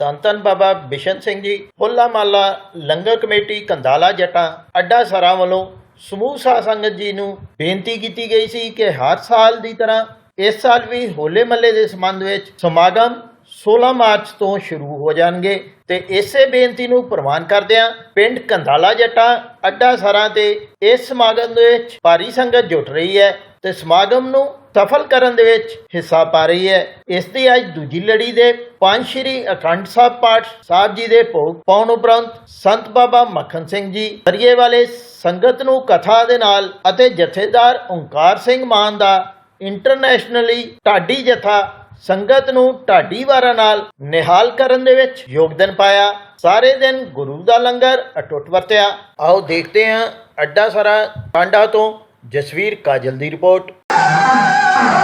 ਧੰਨ ਧੰਨ ਬਾਬਾ ਬਿਸ਼ਨ ਸਿੰਘ ਜੀ ਹੋਲਾ ਮਾਲਾ ਲੰਗਰ ਕਮੇਟੀ, ਕੰਦਾਲਾ ਜਟਾਂ, ਅੱਡਾ ਸਰਾਂ ਵੱਲੋਂ ਸਮੂਹ ਸਾਧ ਸੰਗਤ ਜੀ ਨੂੰ ਬੇਨਤੀ ਕੀਤੀ ਗਈ ਸੀ ਕਿ ਹਰ ਸਾਲ ਦੀ ਤਰ੍ਹਾਂ ਇਸ ਸਾਲ ਵੀ ਹੋਲੇ ਮੱਲੇ ਦੇ ਸੰਬੰਧ ਵਿੱਚ ਸਮਾਗਮ 16 ਮਾਰਚ ਤੋਂ ਸ਼ੁਰੂ ਹੋ ਜਾਣਗੇ ਤੇ ਇਸੇ ਬੇਨਤੀ ਨੂੰ ਪ੍ਰਵਾਨ ਕਰਦਿਆਂ ਪਿੰਡ ਕੰਧਾਲਾ ਜੱਟਾ, ਅੱਡਾ ਸਰਾਂ ਤੇ ਇਸ ਸਮਾਗਮ ਦੇ ਵਿੱਚ ਭਾਰੀ ਸੰਗਤ ਜੁਟ ਰਹੀ ਹੈ ਤੇ ਸਮਾਗਮ ਨੂੰ ਸਫਲ ਕਰਨ ਦੇ ਵਿੱਚ ਹਿੱਸਾ ਪਾ ਰਹੀ ਹੈ। ਇਸ ਦੀ ਅੱਜ ਦੂਜੀ ਲੜੀ ਦੇ ਪੰਜ ਸ਼੍ਰੀ ਅਖੰਡ ਸਾਹਿਬ ਪਾਠ ਸਾਹਿਬ ਜੀ ਦੇ ਭੋਗ ਪਾਉਣ ਉਪਰੰਤ ਸੰਤ ਬਾਬਾ ਮੱਖਣ ਸਿੰਘ ਜੀ ਦਰਿਏ ਵਾਲੇ ਸੰਗਤ ਨੂੰ ਕਥਾ ਦੇ ਨਾਲ ਅਤੇ ਜਥੇਦਾਰ ਓਂਕਾਰ ਸਿੰਘ ਮਾਨ ਦਾ ਇੰਟਰਨੈਸ਼ਨਲੀ ਢਾਡੀ ਜਥਾ ਸੰਗਤ ਨੂੰ ਢਾਡੀ ਵਾਰਾਂ ਨਾਲ ਨਿਹਾਲ ਕਰਨ ਦੇ ਵਿੱਚ ਯੋਗਦਾਨ ਪਾਇਆ। ਸਾਰੇ ਦਿਨ ਗੁਰੂ ਦਾ ਲੰਗਰ ਅਟੁੱਟ ਵਰਤਿਆ। ਆਓ ਦੇਖਦੇ ਹਾਂ ਅੱਡਾ ਸਰਾ ਟਾਂਡਾ ਤੋਂ ਜਸਵੀਰ ਕਾਜਲ ਦੀ ਰਿਪੋਰਟ। 啊啊啊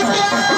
Right there.